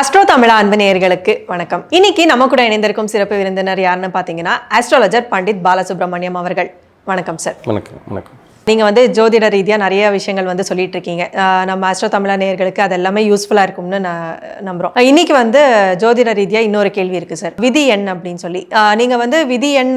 Astro தமிழா அன்பு நேயர்களுக்கு வணக்கம். இன்னைக்கு நம்ம கூட இணைந்திருக்கும் சிறப்பு விருந்தினர் யாருன்னு பார்த்தீங்கன்னா ஆஸ்ட்ராலஜர் பண்டித் பாலசுப்ரமணியம் அவர்கள். வணக்கம் சார். வணக்கம் வணக்கம். நீங்கள் வந்து ஜோதிட ரீதியாக நிறைய விஷயங்கள் வந்து சொல்லிட்டு இருக்கீங்க நம்ம அஸ்ட்ரோ தமிழா நேயர்களுக்கு அது எல்லாமே யூஸ்ஃபுல்லாக இருக்கும்னு நான் நம்புகிறோம் இன்னைக்கு வந்து ஜோதிட ரீதியாக இன்னொரு கேள்வி இருக்குது சார் விதி எண் அப்படின்னு சொல்லி. நீங்கள் வந்து விதி எண்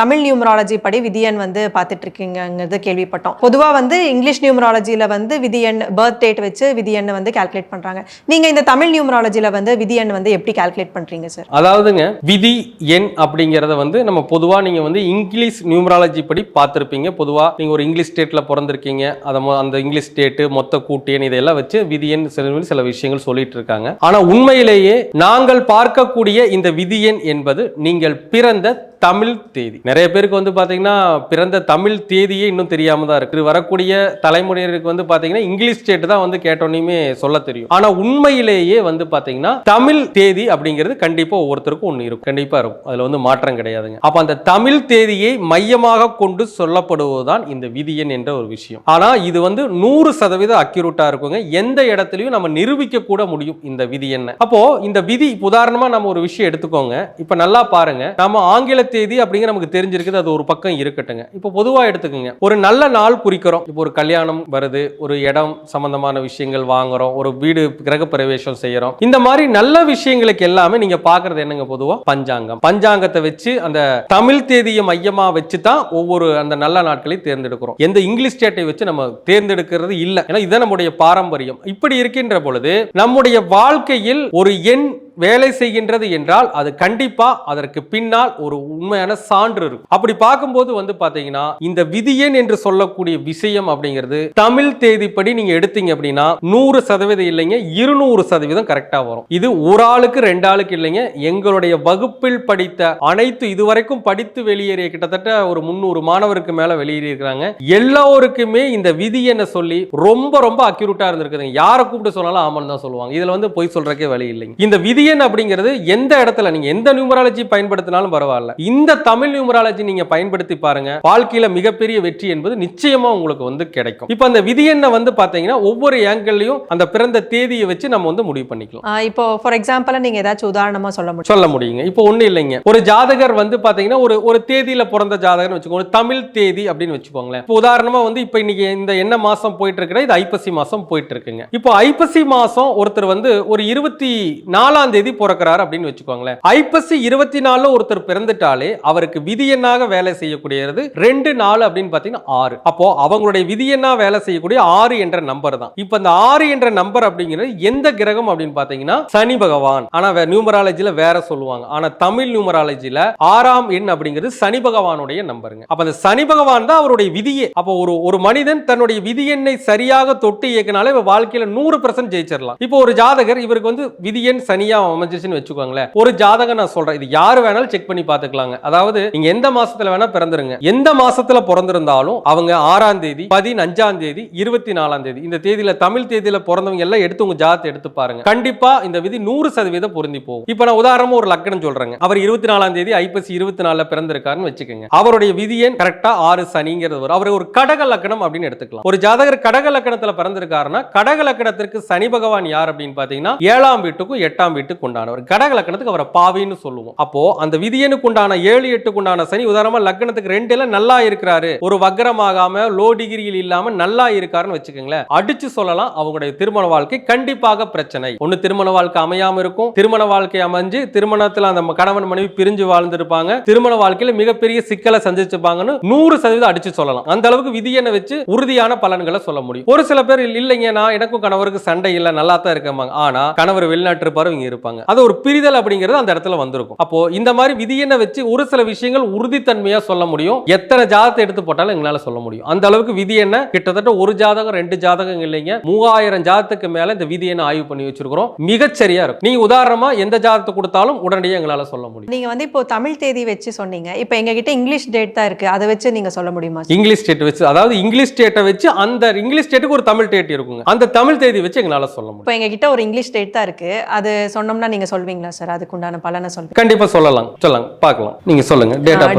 தமிழ் நியூமராலஜி படி விதி எண் வந்து பார்த்துட்டு இருக்கீங்கிறது கேள்விப்பட்டோம். பொதுவாக வந்து இங்கிலீஷ் நியூமராலஜியில் வந்து விதி எண் பர்த் டேட் வச்சு விதி எண்ணை வந்து கால்குலேட் பண்ணுறாங்க நீங்கள் இந்த தமிழ் நியூமராலஜியில் வந்து விதி எண் வந்து எப்படி கால்குலேட் பண்ணுறீங்க சார் அதாவதுங்க விதி எண் அப்படிங்கிறத வந்து நம்ம பொதுவாக நீங்கள் வந்து இங்கிலீஷ் நியூமராலஜி படி பார்த்துருப்பீங்க. பொதுவாக நீங்கள் ஒரு இங்கிலீஷ் ஸ்டேட்டில் பிறந்திருக்கீங்க. அதை மொ- அந்த இங்கிலீஷ் ஸ்டேட்டு மொத்த கூட்டியன் இதையெல்லாம் இதெல்லாம் வச்சு விதியன் சில சில விஷயங்கள் சொல்லிட்டு இருக்காங்க. ஆனால் உண்மையிலேயே நாங்கள் பார்க்கக்கூடிய இந்த விதியன் என்பது நீங்கள் பிறந்த தமிழ் தேதி. நிறைய பேருக்கு வந்து பார்த்தீங்கன்னா பிறந்த தமிழ் தேதியே இன்னும் தெரியாம தான் இருக்கு. வரக்கூடிய தலைமுறையினருக்கு வந்து பார்த்தீங்கன்னா இங்கிலீஷ் ஸ்டேட் தான் வந்து கேட்டோன்னே சொல்ல தெரியும். ஆனா உண்மையிலேயே வந்து பார்த்தீங்கன்னா தமிழ் தேதி அப்படிங்கிறது கண்டிப்பாக ஒவ்வொருத்தருக்கும் ஒன்று இருக்கும். கண்டிப்பாக இருக்கும். அதில் வந்து மாற்றம் கிடையாதுங்க. அப்போ அந்த தமிழ் தேதியை மையமாக கொண்டு சொல்லப்படுவதுதான் இந்த விதி. விதியன் என்ற ஒரு விஷயம். ஆனா இது வந்து நூறு சதவீதம் அக்யூரேட்டாக இருக்குங்க. எந்த இடத்துலயும் நம்ம நிரூபிக்க கூட முடியும் இந்த விதி என்ன. அப்போ இந்த விதி உதாரணமாக உதாரணமா நம்ம ஒரு விஷயம் எடுத்துக்கோங்க. இப்ப நல்லா பாருங்க. நம்ம ஆங்கில தேதி அப்படிங்கிற நமக்கு தெரிஞ்சிருக்குது. அது ஒரு பக்கம் இருக்கட்டுங்க. இப்போ பொதுவா எடுத்துக்கோங்க. ஒரு நல்ல நாள் குறிக்கிறோம். இப்போ ஒரு கல்யாணம் வருது. ஒரு இடம் சம்பந்தமான விஷயங்கள் வாங்குறோம். ஒரு வீடு கிரக பிரவேசம் செய்யறோம். இந்த மாதிரி நல்ல விஷயங்களுக்கு எல்லாமே நீங்க பாக்குறது என்னங்க பொதுவா? பஞ்சாங்கம். பஞ்சாங்கத்தை வச்சு அந்த தமிழ் தேதியை மையமா வச்சு தான் ஒவ்வொரு அந்த நல்ல நாட்களை தேர்ந்தெடுக்கிறோம். எந்த இங்கிலீஷ் ஸ்டேட்டை வச்சு நம்ம தேர்ந்தெடுக்கிறது இல்லை. ஏன்னா இதுதான் நம்முடைய பாரம்பரியம். இப்படி இருக்கின்ற பொழுது நம்முடைய வாழ்க்கையில் ஒரு எண் வேலை செய்கின்றது என்றால் அது கண்டிப்பா அதற்கு பின்னால் ஒரு உண்மையான சான்று இருக்கும். அப்படி பார்க்கும்போது வந்து பாத்தீங்கன்னா இந்த விதியன் என்று சொல்லக்கூடிய விஷயம் அப்படிங்கிறது தமிழ் தேதிப்படி நீங்க எடுத்தீங்க அப்படின்னா நூறு சதவீதம் இல்லைங்க இருநூறு சதவீதம் கரெக்டா வரும். இது ஒரு ஆளுக்கு ரெண்டு ஆளுக்கு இல்லைங்க எங்களுடைய வகுப்பில் படித்த அனைத்து இதுவரைக்கும் படித்து வெளியேறிய கிட்டத்தட்ட ஒரு முந்நூறு மாணவருக்கு மேல வெளியேறி இருக்கிறாங்க. எல்லோருக்குமே இந்த விதி என்ன சொல்லி ரொம்ப ரொம்ப அக்யூரேட்டா இருந்திருக்குதுங்க. யாரை கூப்பிட்டு சொன்னாலும் ஆமான்னு தான் சொல்லுவாங்க. இதுல வந்து பொய் சொல்றக்கே வழி இல்லைங்க. இந்த விதி விதியன் அப்படிங்கிறது எந்த இடத்துல நீங்க எந்த நியூமராலஜி பயன்படுத்தினாலும் பரவாயில்ல. இந்த தமிழ் நியூமராலஜி நீங்க பயன்படுத்தி பாருங்க. வாழ்க்கையில மிகப்பெரிய வெற்றி என்பது நிச்சயமா உங்களுக்கு வந்து கிடைக்கும். இப்போ அந்த விதியெண்ணை வந்து பாத்தீங்கன்னா ஒவ்வொரு ஏங்கிள்லயும் அந்த பிறந்த தேதியை வச்சு நம்ம வந்து முடிவு பண்ணிக்கலாம். இப்போ ஃபார் எக்ஸாம்பிளாக நீங்கள் ஏதாச்சும் உதாரணமாக சொல்ல முடியும்? சொல்ல முடியுங்க. இப்போ ஒண்ணு இல்லைங்க. ஒரு ஜாதகர் வந்து பாத்தீங்கன்னா ஒரு ஒரு தேதியில பிறந்த ஜாதகர்னு வச்சுக்கோங்க ஒரு தமிழ் தேதி அப்படின்னு வச்சுக்கோங்களேன். இப்போ உதாரணமா வந்து இப்போ இன்னைக்கு இந்த என்ன மாசம் போயிட்டு இருக்கிற இது ஐப்பசி மாசம் போயிட்டு இருக்குங்க இப்போ ஐப்பசி மாசம் ஒருத்தர் வந்து ஒரு இருபத்தி நாலாம் தேதி பிறக்கிறாரு அப்படின்னு வச்சுக்கோங்களேன். ஐப்பசி இருபத்தி நாலுல ஒருத்தர் பிறந்துட்டாலே அவருக்கு விதி எண்ணாக வேலை செய்யக்கூடியது ரெண்டு நாலு அப்படின்னு பாத்தீங்கன்னா ஆறு. அப்போ அவங்களுடைய விதி எண்ணா வேலை செய்யக்கூடிய ஆறு என்ற நம்பர் தான். இப்போ இந்த ஆறு என்ற நம்பர் அப்படிங்கிறது எந்த கிரகம் அப்படின்னு பாத்தீங்கன்னா சனி பகவான். ஆனா நியூமராலஜில வேற சொல்லுவாங்க. ஆனா தமிழ் நியூமராலஜில ஆறாம் எண் அப்படிங்கிறது சனி பகவானுடைய நம்பருங்க அப்ப அந்த சனி பகவான் தான் அவருடைய விதியே. அப்போ ஒரு ஒரு மனிதன் தன்னுடைய விதி எண்ணை சரியாக தொட்டு இயக்கினாலே வாழ்க்கையில நூறு பர்சன்ட் ஜெயிச்சிடலாம். இப்போ ஒரு ஜாதகர் இவருக்கு வந்து விதி எண் சனியா அமைஞ்சிச்சுன்னு வச்சுக்கோங்களேன். ஒரு ஜாதகம் நான் சொல்றேன். இது யாரு வேணாலும் செக் பண்ணி பாத்துக்கலாங்க அதாவது நீங்க எந்த மாசத்துல வேணா பிறந்துருங்க. எந்த மாசத்துல பிறந்திருந்தாலும் அவங்க ஆறாம் தேதி பதினஞ்சாம் தேதி இருபத்தி நாலாம் தேதி இந்த தேதியில தமிழ் தேதியில பிறந்தவங்க எல்லாம் எடுத்து உங்க ஜாதத்தை எடுத்து பாருங்க. கண்டிப்பா இந்த விதி நூறு சதவீதம் பொருந்தி போகும். இப்ப நான் உதாரணமா ஒரு லக்கணம் சொல்றேங்க. அவர் இருபத்தி நாலாம் தேதி ஐப்பசி இருபத்தி நாலுல பிறந்திருக்காருன்னு வச்சுக்கோங்க. அவருடைய விதி கரெக்டா ஆறு சனிங்கிறது வரும். அவர் ஒரு கடக லக்கணம் அப்படின்னு எடுத்துக்கலாம். ஒரு ஜாதகர் கடக லக்கணத்துல பிறந்திருக்காருன்னா கடக லக்கணத்திற்கு சனி பகவான் யார் அப்படின்னு பாத்தீங்கன்னா ஏழாம் வீட்டுக்கும் எட்டாம் வீட்டுக்கு உண்டானவர் கடக லக்கணத்துக்கு அவரை பாவின்னு சொல்லுவோம். அப்போ அந்த விதியனுக்கு உண்டான ஏழு எட்டுக்கு உண்டான சனி உதாரணமா லக்னத்துக்கு ரெண்டுல நல்லா இருக்கிறாரு. ஒரு வக்ரமாகாம லோ டிகிரியில் இல்லாம நல்லா இருக்காருன்னு வச்சுக்கோங்களேன். அடிச்சு சொல்லலாம் அவங்களுடைய திருமண வாழ்க்கை கண்டிப்பாக பிரச்சனை. ஒண்ணு திருமண வாழ்க்கை அமையாம இருக்கும். திருமண வாழ்க்கை அமைஞ்சு திருமணத்துல அந்த கணவன் மனைவி பிரிஞ்சு வாழ்ந்திருப்பாங்க. திருமண வாழ்க்கையில மிகப்பெரிய சிக்கலை சந்திச்சிருப்பாங்கன்னு நூறு சதவீதம் அடிச்சு சொல்லலாம். அந்த அளவுக்கு விதியனை வச்சு உறுதியான பலன்களை சொல்ல முடியும். ஒரு சில பேர் இல்லைங்க நான் எனக்கும் கணவருக்கு சண்டை இல்ல நல்லா தான் இருக்கமாங்க ஆனா கணவர் வெளிநாட்டு இருப்பாரு. இங்க இருப்பாங்க. அது ஒரு பிரிதல் அப்படிங்கிறது அந்த இடத்துல வந்திருக்கும். அப்போ இந்த மாதிரி விதியனை வச்சு ஒரு சில விஷயங்கள் உறுதித்தன்மையா சொல்ல முடியும். எத்தனை ஜாதகத்தை எடுத்து போட்டாலும் எங்களால சொல்ல முடியும். அந்த அளவுக்கு விதி என்ன கிட்டத்தட்ட ஒரு ஜாதகம் ரெண்டு ஜாதகம் இல்லைங்க. மூவாயிரம் ஜாதத்துக்கு மேல இந்த விதி என்ன ஆய்வு பண்ணி வச்சிருக்கிறோம். மிகச்சரியா இருக்கும். நீங்க உதாரணமா எந்த ஜாதகத்தை கொடுத்தாலும் உடனடியாக எங்களால சொல்ல முடியும். நீங்கள் வந்து இப்போ தமிழ் தேதி வச்சு சொன்னீங்க. இப்போ எங்ககிட்ட இங்கிலீஷ் டேட் தான் இருக்குது அதை வச்சு நீங்கள் சொல்ல முடியுமா இங்கிலீஷ் ஸ்டேட் வச்சு அதாவது இங்கிலீஷ் ஸ்டேட்டை வச்சு அந்த இங்கிலீஷ் ஸ்டேட்டுக்கு ஒரு தமிழ் டேட் இருக்குங்க. அந்த தமிழ் தேதி வச்சு எங்களால சொல்ல முடியும். இப்போ எங்ககிட்ட ஒரு இங்கிலீஷ் டேட் தான் இருக்குது அது சொன்னோம்னா நீங்கள் சொல்வீங்களா சார்? அதுக்கு உண்டான பலனை சொல்வீங்க கண்டிப்பா சொல்லலாம். சொல்லலாம். பார்க்கலாம். நீங்க சொல்லுங்க.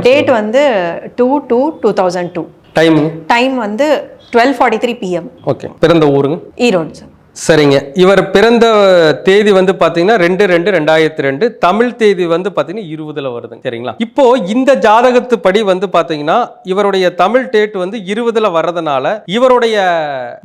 டேட் வந்து two two two thousand two time time வந்து twelve forty three PM okay பிறந்த ஊருங்க? ஈரோடு சார். சரிங்க. இவர் பிறந்த தேதி வந்து பார்த்தீங்கன்னா ரெண்டு ரெண்டு ரெண்டாயிரத்தி ரெண்டு. தமிழ் தேதி வந்து பார்த்தீங்கன்னா இருபதுல வருது சரிங்களா? இப்போ இந்த ஜாதகத்து படி வந்து பார்த்தீங்கன்னா இவருடைய தமிழ் டேட் வந்து இருபதுல வர்றதுனால இவருடைய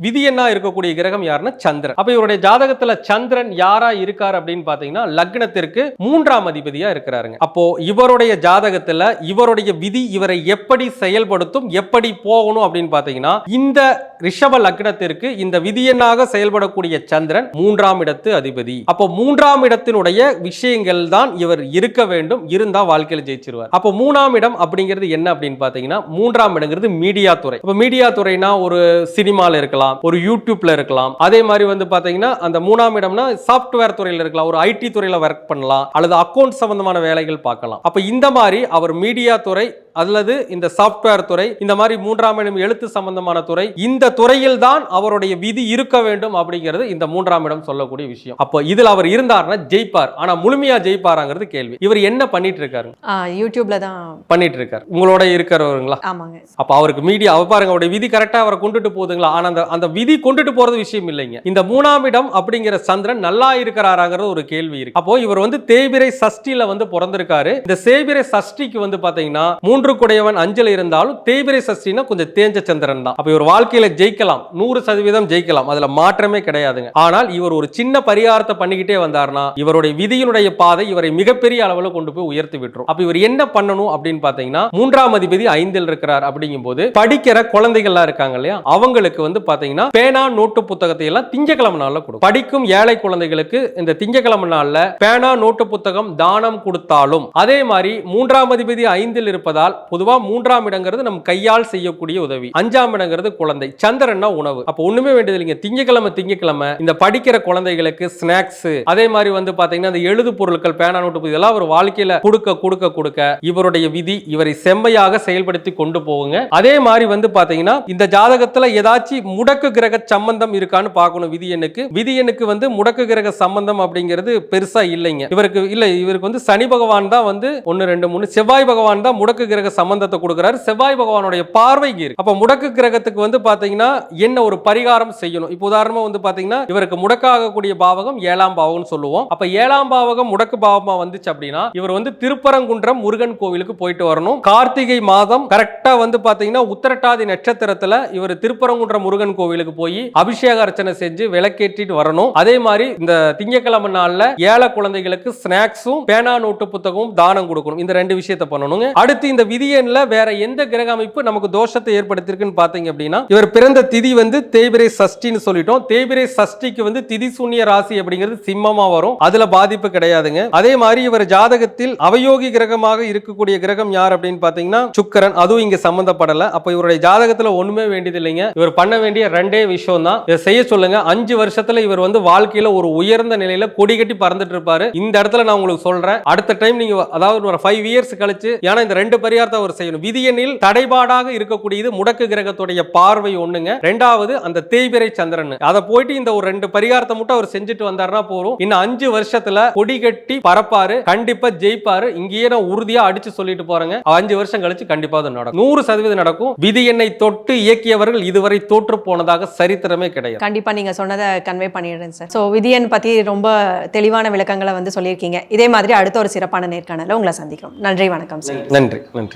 விதி என்ன இருக்கக்கூடிய கிரகம் யாருன்னா சந்திரன். அப்ப இவருடைய ஜாதகத்துல சந்திரன் யாரா இருக்கார் அப்படின்னு பார்த்தீங்கன்னா லக்னத்திற்கு மூன்றாம் அதிபதியா இருக்கிறாருங்க. அப்போ இவருடைய ஜாதகத்துல இவருடைய விதி இவரை எப்படி செயல்படுத்தும் எப்படி போகணும் அப்படின்னு பார்த்தீங்கன்னா இந்த ரிஷப லக்னத்திற்கு இந்த விதியனாக செயல்படக்கூடிய சந்திரன் மூன்றாம் இடத்து அதிபதி. அப்போ மூன்றாம் இடத்தினுடைய விஷயங்கள் தான் இவர் இருக்க வேண்டும் இருந்தா வாழ்க்கையில் ஜெயிச்சிருவார். அப்போ மூணாம் இடம் அப்படிங்கிறது என்ன அப்படின்னு பாத்தீங்கன்னா மூன்றாம் இடங்கிறது மீடியா துறை. இப்போ மீடியா துறைனா ஒரு சினிமால இருக்கலாம் ஒரு யூடியூப்ல இருக்கலாம். அதே மாதிரி வந்து பாத்தீங்கன்னா அந்த மூணாம் இடம்னா சாஃப்ட்வேர் துறையில இருக்கலாம் ஒரு ஐடி துறையில ஒர்க் பண்ணலாம் அல்லது அக்கௌண்ட் சம்பந்தமான வேலைகள் பார்க்கலாம். அப்ப இந்த மாதிரி அவர் மீடியா துறை அல்லது இந்த சாஃப்ட்வேர் துறை இந்த மாதிரி மூன்றாம் இடம் எழுத்து சம்பந்தமான துறை இந்த துறையில் தான் அவருடைய விதி இருக்க வேண்டும் அப்படிங்கிறது இந்த மூன்றாம் இடம் சொல்லக்கூடிய விஷயம். அப்போ இதில் அவர் இருந்தார்னா ஜெயிப்பார். ஆனா முழுமையா ஜெயிப்பாராங்கிறது கேள்வி. இவர் என்ன பண்ணிட்டு இருக்காரு யூடியூப்ல தான் பண்ணிட்டு இருக்காரு உங்களோட இருக்கிறவருங்களா? ஆமாங்க. அப்ப அவருக்கு மீடியா அவ பாருங்க அவருடைய விதி கரெக்டா அவரை கொண்டுட்டு போகுதுங்களா? ஆனா அந்த அந்த விதி கொண்டுட்டு போறது விஷயம் இல்லைங்க. இந்த மூணாம் இடம் அப்படிங்கிற சந்திரன் நல்லா இருக்கிறாராங்கிறது ஒரு கேள்வி இருக்கு. அப்போ இவர் வந்து தேய்பிரை சஷ்டியில வந்து பிறந்திருக்காரு. இந்த சேபிரை சஷ்டிக்கு வந்து பாத்தீங்கன்னா மூன்று குடையவன் அஞ்சல் இருந்தாலும் தேய்பிரை சஷ்டினா கொஞ்சம் தேஞ்ச சந்திரன் தான் அப்ப இவர் வாழ்க்கையில ஜெயிக்கலாம். நூறு சதவீதம் ஜெயிக்கலாம். அதுல மாற்றமே கிடையாதுங்க. ஆனால் இவர் ஒரு சின்ன பரிகாரத்தை பண்ணிக்கிட்டே வந்தார்னா இவருடைய விதியினுடைய பாதை இவரை மிகப்பெரிய அளவுல கொண்டு போய் உயர்த்தி விட்டுரும். அப்ப இவர் என்ன பண்ணணும் அப்படின்னு பாத்தீங்கன்னா மூன்றாம் அதிபதி ஐந்தில் இருக்கிறார் அப்படிங்கும்போது படிக்கிற குழந்தைகள்லாம் இருக்காங்க இல்லையா அவங்களுக்கு வந்து பாத்தீங்கன்னா பேனா நோட்டு புத்தகத்தை எல்லாம் திங்கக்கிழமை நாள்ல கொடுக்கும். படிக்கும் ஏழை குழந்தைகளுக்கு இந்த திங்கக்கிழமை நாள்ல பேனா நோட்டு புத்தகம் தானம் கொடுத்தாலும் அதே மாதிரி மூன்றாம் அதிபதி ஐந்தில் இருப்பதால் பொதுவா மூன்றாம் இடங்கிறது நம் கையால் செய்யக்கூடிய உதவி. அஞ்சாம் இடங்கிறது குழந்தை. சந்திரன்னா உணவு. அப்போ ஒண்ணுமே வேண்டியது இல்லைங்க. திங்கக்கிழமை திங்கக்கிழமை இந்த படிக்கிற குழந்தைகளுக்கு ஸ்நாக்ஸ் அதே மாதிரி வந்து பாத்தீங்கன்னா இந்த எழுது பொருட்கள் பேனா நோட்டு இதெல்லாம் அவர் வாழ்க்கையில கொடுக்க கொடுக்க கொடுக்க இவருடைய விதி இவரை செம்மையாக செயல்படுத்தி கொண்டு போகுங்க. அதே மாதிரி வந்து பாத்தீங்கன்னா இந்த ஜாதகத்துல ஏதாச்சும் முடக்கு கிரக சம்பந்தம் இருக்கான்னு பார்க்கணும். விதி எண்ணுக்கு. விதி எண்ணுக்கு வந்து முடக்கு கிரக சம்பந்தம் அப்படிங்கிறது பெருசா இல்லைங்க. இவருக்கு இல்ல இவருக்கு வந்து சனி பகவான் தான் வந்து ஒன்னு ரெண்டு மூணு செவ்வாய் பகவான் தான் முடக்கு கிரக கிரக சம்பந்தத்தை கொடுக்குறாரு. செவ்வாய் பகவானுடைய பார்வை இருக்கு. அப்ப முடக்கு கிரகத்துக்கு வந்து பாத்தீங்கன்னா என்ன ஒரு பரிகாரம் செய்யணும்? இப்போ உதாரணமா வந்து பாத்தீங்கன்னா இவருக்கு முடக்காகக்கூடிய பாவகம் ஏழாம் பாவகம் சொல்லுவோம். அப்ப ஏழாம் பாவகம் முடக்கு பாவமா வந்துச்சு அப்படின்னா இவர் வந்து திருப்பரங்குன்றம் முருகன் கோவிலுக்கு போயிட்டு வரணும். கார்த்திகை மாதம் கரெக்டா வந்து பாத்தீங்கன்னா உத்திரட்டாதி நட்சத்திரத்துல இவர் திருப்பரங்குன்றம் முருகன் கோவிலுக்கு போய் அபிஷேக அர்ச்சனை செஞ்சு விளக்கேற்றிட்டு வரணும். அதே மாதிரி இந்த திங்கக்கிழமை நாள்ல ஏழை குழந்தைகளுக்கு ஸ்நாக்ஸும் பேனா நோட்டு புத்தகமும் தானம் கொடுக்கணும். இந்த ரெண்டு விஷயத்தை பண்ணணுங்க. அடுத்து இந்த விதியன்ல வேற எந்த கிரக அமைப்பு நமக்கு தோஷத்தை ஏற்படுத்திருக்குன்னு பாத்தீங்க அப்படின்னா இவர் பிறந்த திதி வந்து தேய்பிரை சஷ்டின்னு சொல்லிட்டோம். தேய்பிரை சஷ்டிக்கு வந்து திதி சூன்ய ராசி அப்படிங்கிறது சிம்மமா வரும். அதுல பாதிப்பு கிடையாதுங்க. அதே மாதிரி இவர் ஜாதகத்தில் அவயோகி கிரகமாக இருக்கக்கூடிய கிரகம் யார் அப்படின்னு பாத்தீங்கன்னா சுக்கரன். அதுவும் இங்க சம்பந்தப்படல. அப்ப இவருடைய ஜாதகத்துல ஒண்ணுமே வேண்டியது இல்லைங்க இவர் பண்ண வேண்டிய ரெண்டே விஷயம் தான் இதை செய்ய சொல்லுங்க. அஞ்சு வருஷத்துல இவர் வந்து வாழ்க்கையில ஒரு உயர்ந்த நிலையில கொடி கட்டி பறந்துட்டு இருப்பாரு. இந்த இடத்துல நான் உங்களுக்கு சொல்றேன். அடுத்த டைம் நீங்க அதாவது ஒரு ஃபைவ் இயர்ஸ் கழிச்சு ஏன்னா இந்த ரெண்டு பரிகாரத்தை அவர் செய்யணும். விதியனில் தடைபாடாக இருக்கக்கூடியது முடக்கு கிரகத்துடைய பார்வை ஒண்ணுங்க. ரெண்டாவது அந்த தேய்பிரை சந்திரன். அதை போயிட்டு இந்த ஒரு ரெண்டு பரிகாரத்தை மட்டும் அவர் செஞ்சுட்டு வந்தாருன்னா போறோம் இன்னும் அஞ்சு வருஷத்துல கொடி கட்டி பறப்பாரு கண்டிப்பா ஜெயிப்பாரு. இங்கேயே நான் உறுதியா அடிச்சு சொல்லிட்டு போறேங்க. அஞ்சு வருஷம் கழிச்சு கண்டிப்பா அது நடக்கும். நூறு சதவீதம் நடக்கும். விதி எண்ணை தொட்டு இயக்கியவர்கள் இதுவரை தோற்று போனதாக சரித்திரமே கிடையாது. கண்டிப்பா நீங்க சொன்னதை கன்வே பண்ணிடுறேன் சார் ஸோ விதியன் பத்தி ரொம்ப தெளிவான விளக்கங்களை வந்து சொல்லியிருக்கீங்க. இதே மாதிரி அடுத்த ஒரு சிறப்பான நேர்காணல உங்களை சந்திக்கிறோம். நன்றி வணக்கம் சார் நன்றி நன்றி.